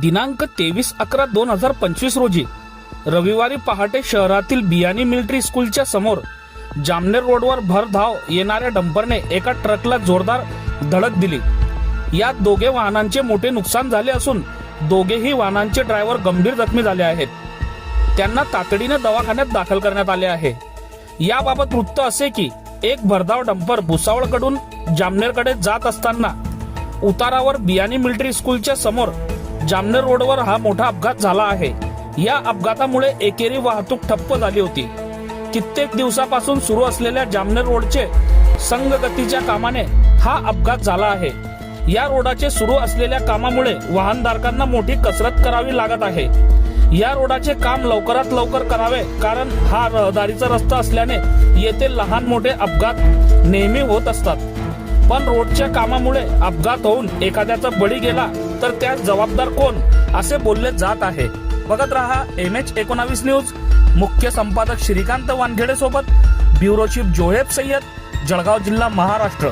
दिनांक तेवीस अकरा दोन हजार पंचवीस रोजी रविवारी पहाटे शहरातील बियाणी मिलिटरी स्कूलच्या समोर जामनेर रोडवर भरधाव येणाऱ्या डंपरने एका ट्रकला जोरदार धडक दिली. यात दोघे वाहनांचे मोठे नुकसान झाले असून दोघेही वाहनांचे ड्रायव्हर गंभीर जखमी झाले आहेत. त्यांना तातडीने दवाखान्यात दाखल करण्यात आले आहे. याबाबत वृत्त असे की एक भरधाव डंपर भुसावळकडून जामनेरकडे जात असताना उतारावर बियाणी मिलिटरी स्कूलच्या समोर जामनेर रोडवर हा मोठा अपघात झाला आहे. या अपघातामुळे एकेरी वाहतूक ठप्प झाली होती. कित्येक दिवसापासून सुरू असलेल्या जामनेर रोडचे संगगतीच्या कामाने हा अपघात झाला आहे. या रोडाचे सुरू असलेल्या कामामुळे वाहनधारकांना मोठी कसरत करावी लागत आहे. या रोडाचे काम लवकरात लवकर करावे कारण हा रहदारीचा रस्ता असल्याने येथे लहान मोठे अपघात नेहमी होत असतात. पण रोडच्या कामामुळे अपघात होऊन एखाद्याचा बळी गेला तर त्यास जबाबदार कोण असे बोलले जात आहे. बघत रहा एम एच एकोणावीस न्यूज. मुख्य संपादक श्रीकांत वानखेडे सोबत ब्युरो चीफ जोहेब सय्यद जळगाव जिल्हा महाराष्ट्र.